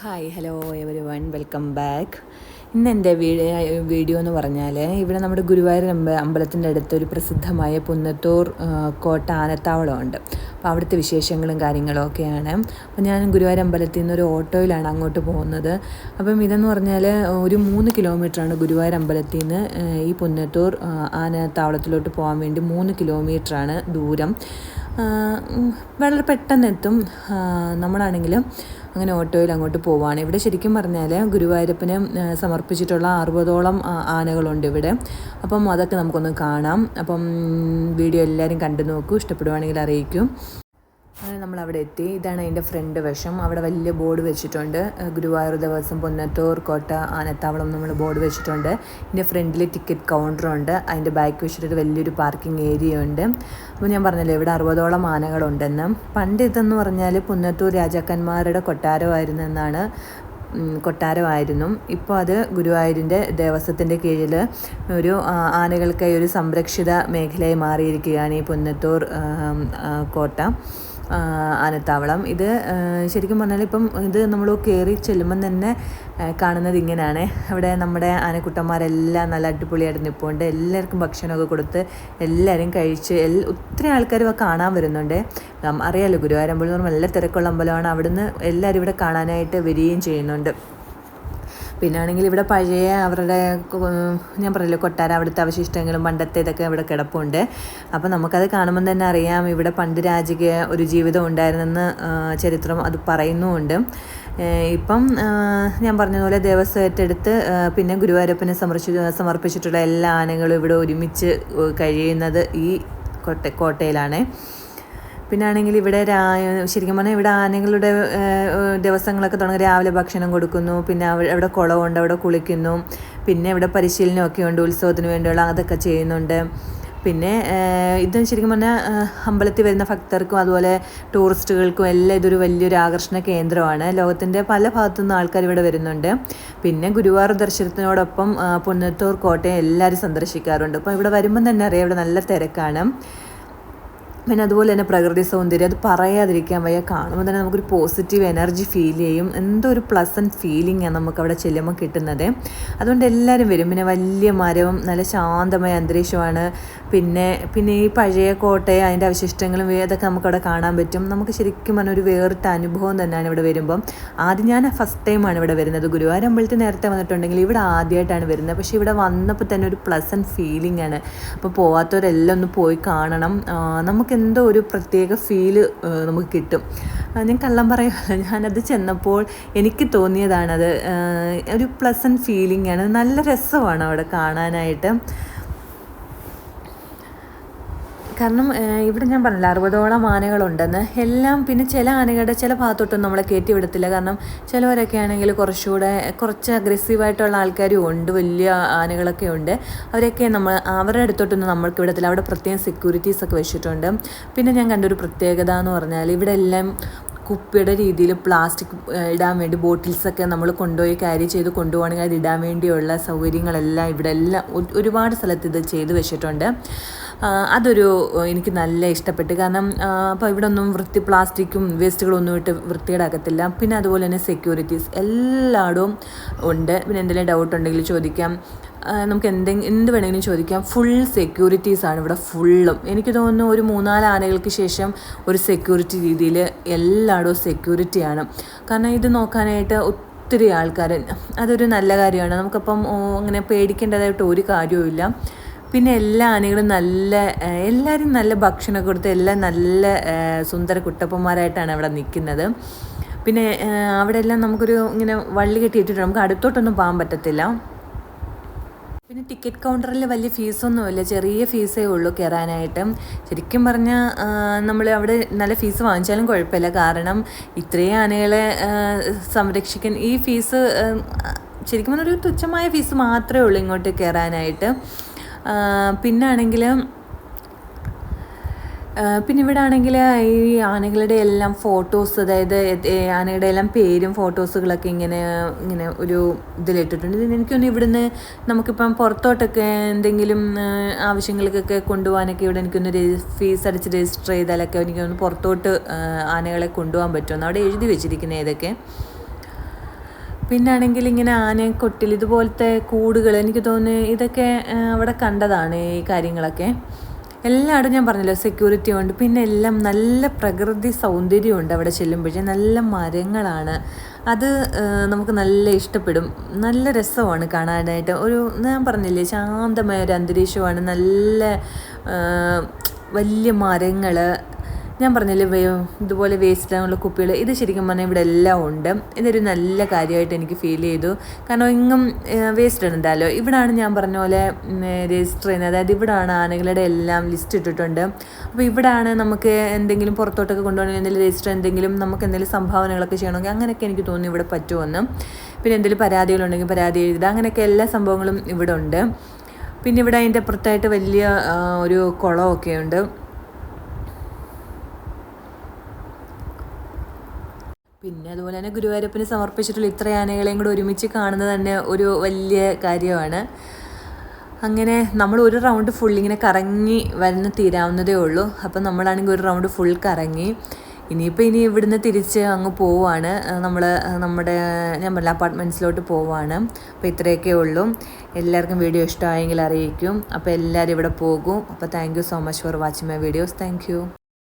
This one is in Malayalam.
Hi hello everyone welcome back ഇന്ന് എന്റെ വീഡിയോ എന്ന് പറഞ്ഞാൽ ഇവിടെ നമ്മുടെ ഗുരുവായൂർ അമ്പ അമ്പലത്തിന്റെ അടുത്ത് ഒരു പ്രസിദ്ധമായ പുന്നത്തൂർ കോട്ട ആനത്താവളമുണ്ട്. അപ്പോൾ അവിടുത്തെ വിശേഷങ്ങളും കാര്യങ്ങളും ഒക്കെയാണ്. അപ്പോൾ ഞാൻ ഗുരുവായൂർ അമ്പലത്തിൽ നിന്ന് ഒരു ഓട്ടോയിലാണ് അങ്ങോട്ട് പോകുന്നത്. അപ്പം ഇതെന്ന് പറഞ്ഞാൽ ഒരു മൂന്ന് കിലോമീറ്ററാണ് ഗുരുവായൂർ അമ്പലത്തിൽ നിന്ന് ഈ പുന്നത്തൂർ ആനത്താവളത്തിലോട്ട് പോകാൻ വേണ്ടി മൂന്ന് കിലോമീറ്ററാണ് ദൂരം. വളരെ പെട്ടെന്ന് എത്തും നമ്മളാണെങ്കിലും അങ്ങനെ ഓട്ടോയിൽ അങ്ങോട്ട് പോവാണ്. ഇവിടെ ശരിക്കും പറഞ്ഞാൽ ഗുരുവായൂരപ്പന് സമർപ്പിച്ചിട്ടുള്ള അറുപതോളം ആനകളുണ്ട് ഇവിടെ. അപ്പം അതൊക്കെ നമുക്കൊന്ന് കാണാം. അപ്പം വീഡിയോ എല്ലാവരും കണ്ടു നോക്കൂ. ഇഷ്ടപ്പെടുവാണെങ്കിൽ അറിയിക്കും. അങ്ങനെ നമ്മൾ അവിടെ എത്തി. ഇതാണ് അതിന്റെ ഫ്രണ്ട് വശം. അവിടെ വലിയ ബോർഡ് വെച്ചിട്ടുണ്ട്. ഗുരുവായൂർ ദേവസ്വം പൊന്നത്തൂർ കോട്ട ആനത്താവളം നമ്മൾ ബോർഡ് വെച്ചിട്ടുണ്ട്. ഇതിന്റെ ഫ്രണ്ടിൽ ടിക്കറ്റ് കൗണ്ടറുണ്ട് അതിന്റെ ബാക്ക് വെച്ചിട്ടൊരു വലിയൊരു പാർക്കിംഗ് ഏരിയ ഉണ്ട്. അപ്പോൾ ഞാൻ പറഞ്ഞല്ലോ ഇവിടെ അറുപതോളം ആനകളുണ്ടെന്ന്. പണ്ട് ഇതെന്ന് പറഞ്ഞാൽ പുന്നത്തൂർ രാജാക്കന്മാരുടെ കൊട്ടാരമായിരുന്നു എന്നാണ്. ഉം, കൊട്ടാരമായിരുന്നു. ഇപ്പോൾ അത് ഗുരുവായൂരിന്റെ ദേവസ്വത്തിന്റെ കീഴിൽ ഒരു ആനകൾക്കായി ഒരു സംരക്ഷിത മേഖലയായി മാറിയിരിക്കുകയാണ് ഈ പുന്നത്തൂർ കോട്ട. ആനത്താവളം. ഇത് ശരിക്കും പറഞ്ഞാൽ ഇപ്പം ഇത് നമ്മൾ കയറി ചെല്ലുമ്പം തന്നെ കാണുന്നത് ഇങ്ങനെയാണ് അവിടെ നമ്മുടെ ആനക്കുട്ടന്മാരെല്ലാം നല്ല അടിപൊളിയായിട്ട് നിൽപ്പുണ്ട് എല്ലാവർക്കും ഭക്ഷണമൊക്കെ കൊടുത്ത് എല്ലാവരും കഴിച്ച് എൽ ഒത്തിരി ആൾക്കാർ കാണാൻ വരുന്നുണ്ട്. അറിയാലോ ഗുരുവായൂർ അമ്പലം നല്ല തിരക്കുള്ള അമ്പലമാണ്. അവിടുന്ന് എല്ലാവരും ഇവിടെ കാണാനായിട്ട് വരികയും ചെയ്യുന്നുണ്ട്. പിന്നെ ആണെങ്കിൽ ഇവിടെ പഴയ അവരുടെ ഞാൻ പറഞ്ഞില്ല കൊട്ടാര അവിടുത്തെ അവശിഷ്ടങ്ങളും പണ്ടത്തെ ഇതൊക്കെ ഇവിടെ കിടപ്പുണ്ട്. അപ്പോൾ നമുക്കത് കാണുമ്പം തന്നെ അറിയാം ഇവിടെ പണ്ട് രാജകീയ ഒരു ജീവിതം ഉണ്ടായിരുന്നെന്ന് ചരിത്രം അത് പറയുന്നുമുണ്ട്. ഇപ്പം ഞാൻ പറഞ്ഞതുപോലെ ദേവസ്വം ഏറ്റെടുത്ത് പിന്നെ ഗുരുവായൂരപ്പനെ സമർപ്പിച്ചു സമർപ്പിച്ചിട്ടുള്ള എല്ലാ ആനകളും ഇവിടെ ഒരുമിച്ച് കഴിയുന്നത് ഈ കോട്ട കോട്ടയിലാണ്. പിന്നെ ആണെങ്കിൽ ഇവിടെ ശരിക്കും പറഞ്ഞാൽ ഇവിടെ ആനകളുടെ ദിവസങ്ങളൊക്കെ തുടങ്ങി രാവിലെ ഭക്ഷണം കൊടുക്കുന്നു പിന്നെ അവ- അവിടെ കുളമുണ്ട് അവിടെ കുളിക്കുന്നു പിന്നെ ഇവിടെ പരിശീലനമൊക്കെ ഉണ്ട് ഉത്സവത്തിന് വേണ്ടിയുള്ള അതൊക്കെ ചെയ്യുന്നുണ്ട്. പിന്നെ ഇത് ശരിക്കും പറഞ്ഞാൽ അമ്പലത്തിൽ വരുന്ന ഭക്തർക്കും അതുപോലെ ടൂറിസ്റ്റുകൾക്കും എല്ലാം ഇതൊരു വലിയൊരു ആകർഷണ കേന്ദ്രമാണ്. ലോകത്തിന്റെ പല ഭാഗത്തു നിന്ന് ആൾക്കാർ ഇവിടെ വരുന്നുണ്ട്. പിന്നെ ഗുരുവായൂർ ദർശനത്തിനോടൊപ്പം പുന്നത്തൂർ കോട്ടയം എല്ലാവരും സന്ദർശിക്കാറുണ്ട്. അപ്പോൾ ഇവിടെ വരുമ്പം തന്നെ അറിയാം ഇവിടെ നല്ല തിരക്കാണ്. പിന്നെ അതുപോലെ തന്നെ പ്രകൃതി സൗന്ദര്യം അത് പറയാതിരിക്കാൻ വയ്യ. കാണുമ്പോൾ തന്നെ നമുക്കൊരു പോസിറ്റീവ് എനർജി ഫീൽ ചെയ്യും. എന്തോ ഒരു പ്ലസന്റ് ഫീലിംഗ് ആണ് നമുക്ക് അവിടെ ചെല്ലുമ്പോൾ കിട്ടുന്നത്. അതുകൊണ്ട് എല്ലാവരും വരും. പിന്നെ വലിയ മരവും നല്ല ശാന്തമായ അന്തരീക്ഷമാണ്. പിന്നെ പിന്നെ ഈ പഴയ കോട്ടയെ അതിന്റെ അവശിഷ്ടങ്ങളും ഇതൊക്കെ നമുക്കവിടെ കാണാൻ പറ്റും. നമുക്ക് ശരിക്കും പറഞ്ഞാൽ ഒരു വേറിട്ട അനുഭവം തന്നെയാണ് ഇവിടെ വരുമ്പം. ആദ്യം ഞാൻ ഫസ്റ്റ് ടൈമാണ് ഇവിടെ വരുന്നത്. ഗുരുവായൂർ അമ്പലത്തിൽ നേരത്തെ വന്നിട്ടുണ്ടെങ്കിൽ ഇവിടെ ആദ്യമായിട്ടാണ് വരുന്നത്. പക്ഷേ ഇവിടെ വന്നപ്പോൾ തന്നെ ഒരു പ്ലസന്റ് ഫീലിംഗ് ആണ്. അപ്പോൾ പോവാത്തവരെല്ലാം ഒന്ന് പോയി കാണണം. നമുക്ക് എന്തോ ഒരു പ്രത്യേക ഫീൽ നമുക്ക് കിട്ടും. ഞാൻ കള്ളം പറയുമല്ല ഞാനത് ചെന്നപ്പോൾ എനിക്ക് തോന്നിയതാണത് ഒരു പ്ലസന്റ് ഫീലിംഗ് ആണ്. നല്ല രസമാണ് അവിടെ കാണാനായിട്ട്. കാരണം ഇവിടെ ഞാൻ പറഞ്ഞില്ല അറുപതോളം ആനകളുണ്ടെന്ന്. എല്ലാം പിന്നെ ചില ആനകളുടെ ചില ഭാഗത്തോട്ടൊന്നും നമ്മളെ കയറ്റി വിടത്തില്ല. കാരണം ചിലവരൊക്കെ ആണെങ്കിൽ കുറച്ചുകൂടെ കുറച്ച് അഗ്രസീവായിട്ടുള്ള ആൾക്കാരും ഉണ്ട് വലിയ ആനകളൊക്കെ ഉണ്ട്. അവരൊക്കെ നമ്മൾ അവരുടെ അടുത്തോട്ടൊന്നും നമ്മൾക്ക് വിടത്തില്ല. അവിടെ പ്രത്യേകം സെക്യൂരിറ്റീസ് ഒക്കെ വെച്ചിട്ടുണ്ട്. പിന്നെ ഞാൻ കണ്ടൊരു പ്രത്യേകത എന്ന് പറഞ്ഞാൽ ഇവിടെ എല്ലാം കുപ്പിയുടെ രീതിയിൽ പ്ലാസ്റ്റിക് ഇടാൻ വേണ്ടി ബോട്ടിൽസൊക്കെ നമ്മൾ കൊണ്ടുപോയി ക്യാരി ചെയ്ത് കൊണ്ടുപോകണമെങ്കിൽ അത് ഇടാൻ വേണ്ടിയുള്ള സൗകര്യങ്ങളെല്ലാം ഇവിടെ എല്ലാം ഒരുപാട് സ്ഥലത്ത് ഇത് ചെയ്ത് വെച്ചിട്ടുണ്ട്. അതൊരു എനിക്ക് നല്ല ഇഷ്ടപ്പെട്ടു. കാരണം അപ്പോൾ ഇവിടെ ഒന്നും വൃത്തി പ്ലാസ്റ്റിക്കും വേസ്റ്റുകളും ഒന്നും ഇട്ട് വൃത്തികേടാക്കത്തില്ല. പിന്നെ അതുപോലെ തന്നെ സെക്യൂരിറ്റീസ് എല്ലായിടവും ഉണ്ട്. പിന്നെ എന്തെങ്കിലും ഡൗട്ട് ഉണ്ടെങ്കിൽ ചോദിക്കാം. നമുക്ക് എന്തെങ്കിലും എന്ത് വേണമെങ്കിലും ചോദിക്കാം. ഫുൾ സെക്യൂരിറ്റീസാണ് ഇവിടെ ഫുള്ളും എനിക്ക് തോന്നുന്നു ഒരു മൂന്നാൽ ആനകൾക്ക് ശേഷം ഒരു സെക്യൂരിറ്റി രീതിയിൽ എല്ലായിടവും സെക്യൂരിറ്റിയാണ് കാരണം ഇത് നോക്കാനായിട്ട് ഒത്തിരി ആൾക്കാർ അതൊരു നല്ല കാര്യമാണ്. നമുക്കപ്പം അങ്ങനെ പേടിക്കേണ്ടതായിട്ട് ഒരു കാര്യവുമില്ല. പിന്നെ എല്ലാ ആനകളും നല്ല എല്ലാവരും നല്ല ഭക്ഷണം കൊടുത്ത് എല്ലാം നല്ല സുന്ദര കുട്ടപ്പന്മാരായിട്ടാണ് അവിടെ നിൽക്കുന്നത്. പിന്നെ അവിടെ എല്ലാം നമുക്കൊരു ഇങ്ങനെ വള്ളി കെട്ടിയിട്ടിട്ട് നമുക്ക് അടുത്തോട്ടൊന്നും പോകാൻ പറ്റത്തില്ല. പിന്നെ ടിക്കറ്റ് കൗണ്ടറിൽ വലിയ ഫീസൊന്നുമില്ല ചെറിയ ഫീസേ ഉള്ളൂ കയറാനായിട്ട് ശരിക്കും പറഞ്ഞാൽ നമ്മൾ അവിടെ നല്ല ഫീസ് വാങ്ങിച്ചാലും കുഴപ്പമില്ല. കാരണം ഇത്രയും ആനകളെ സംരക്ഷിക്കാൻ ഈ ഫീസ് ശരിക്കും പറഞ്ഞാൽ ഒരു തുച്ഛമായ ഫീസ് മാത്രമേ ഉള്ളൂ ഇങ്ങോട്ട് കയറാനായിട്ട് പിന്നാണെങ്കിൽ പിന്നെ ഇവിടെ ആണെങ്കിൽ ഈ ആനകളുടെ എല്ലാം ഫോട്ടോസ് അതായത് ആനയുടെ എല്ലാം പേരും ഫോട്ടോസുകളൊക്കെ ഇങ്ങനെ ഇങ്ങനെ ഒരു ഇതിലിട്ടിട്ടുണ്ട്. എനിക്ക് എനിക്കൊന്ന് ഇവിടുന്ന് നമുക്കിപ്പം പുറത്തോട്ടൊക്കെ എന്തെങ്കിലും ആവശ്യങ്ങൾക്കൊക്കെ കൊണ്ടുപോകാനൊക്കെ ഇവിടെ എനിക്കൊന്ന് ഫീസ് അടിച്ച് രജിസ്റ്റർ ചെയ്താലൊക്കെ എനിക്കൊന്ന് പുറത്തോട്ട് ആനകളെ കൊണ്ടുപോകാൻ പറ്റുമെന്ന് അവിടെ എഴുതി വെച്ചിരിക്കുന്നത് ഏതൊക്കെ പിന്നാണെങ്കിൽ ഇങ്ങനെ കൊട്ടിൽ ഇതുപോലത്തെ കൂടുകൾ എനിക്ക് തോന്നുന്നു ഇതൊക്കെ അവിടെ കണ്ടതാണ് ഈ കാര്യങ്ങളൊക്കെ. എല്ലായിടും ഞാൻ പറഞ്ഞല്ലോ സെക്യൂരിറ്റി ഉണ്ട്. പിന്നെ എല്ലാം നല്ല പ്രകൃതി സൗന്ദര്യമുണ്ട് അവിടെ ചെല്ലുമ്പോഴേ നല്ല മരങ്ങളാണ്. അത് നമുക്ക് നല്ല ഇഷ്ടപ്പെടും. നല്ല രസമാണ് കാണാനായിട്ട്. ഒരു ഞാൻ പറഞ്ഞില്ലേ ശാന്തമായ ഒരു അന്തരീക്ഷമാണ്. നല്ല വലിയ മരങ്ങൾ ഞാൻ പറഞ്ഞില്ലേ വേ ഇതുപോലെ വേസ്റ്റ് ആകാനുള്ള കുപ്പികൾ ഇത് ശരിക്കും പറഞ്ഞാൽ ഇവിടെ എല്ലാം ഉണ്ട്. ഇതൊരു നല്ല കാര്യമായിട്ട് എനിക്ക് ഫീൽ ചെയ്തു. കാരണം എങ്ങും വേസ്റ്റ് ഇടണ്ടല്ലോ ഇവിടാണ് ഞാൻ പറഞ്ഞ പോലെ രജിസ്റ്റർ ചെയ്യുന്നത്. അതായത് ഇവിടാണ് ആനകളുടെ എല്ലാം ലിസ്റ്റ് ഇട്ടിട്ടുണ്ട്. അപ്പോൾ ഇവിടാണ് നമുക്ക് എന്തെങ്കിലും പുറത്തോട്ടൊക്കെ കൊണ്ടുപോകണമെങ്കിൽ എന്തെങ്കിലും രജിസ്റ്റർ എന്തെങ്കിലും നമുക്ക് എന്തെങ്കിലും സംഭാവനകളൊക്കെ ചെയ്യണമെങ്കിൽ അങ്ങനെയൊക്കെ എനിക്ക് തോന്നി ഇവിടെ പറ്റുമെന്ന്. പിന്നെ എന്തെങ്കിലും പരാതികളുണ്ടെങ്കിൽ പരാതി എഴുതുക. അങ്ങനെയൊക്കെ എല്ലാ സംഭവങ്ങളും ഇവിടെ ഉണ്ട് പിന്നെ ഇവിടെ അതിന്റെ അപ്പുറത്തായിട്ട് വലിയ ഒരു കുളമൊക്കെ ഉണ്ട് പിന്നെ അതുപോലെ തന്നെ ഗുരുവായൂരപ്പന് സമർപ്പിച്ചിട്ടുള്ള ഇത്ര ആനകളെയും കൂടെ ഒരുമിച്ച് കാണുന്നത് തന്നെ ഒരു വലിയ കാര്യമാണ്. അങ്ങനെ നമ്മൾ ഒരു റൗണ്ട് ഫുൾ ഇങ്ങനെ കറങ്ങി വരുന്ന തീരാവുന്നതേ ഉള്ളൂ. അപ്പം നമ്മളാണെങ്കിൽ ഒരു റൗണ്ട് ഫുൾ കറങ്ങി. ഇനിയിപ്പോൾ ഇനി ഇവിടുന്ന് തിരിച്ച് അങ്ങ് പോവാണ് നമ്മൾ നമ്മുടെ ഞാൻ പറഞ്ഞ അപ്പാർട്ട്മെന്റ്സിലോട്ട് പോവാണ് അപ്പോൾ ഇത്രയൊക്കെ ഉള്ളൂ. എല്ലാവർക്കും വീഡിയോ ഇഷ്ടമായെങ്കിൽ അറിയിക്കും. അപ്പോൾ എല്ലാവരും ഇവിടെ പോകും. അപ്പോൾ thank you so much for watching my videos thank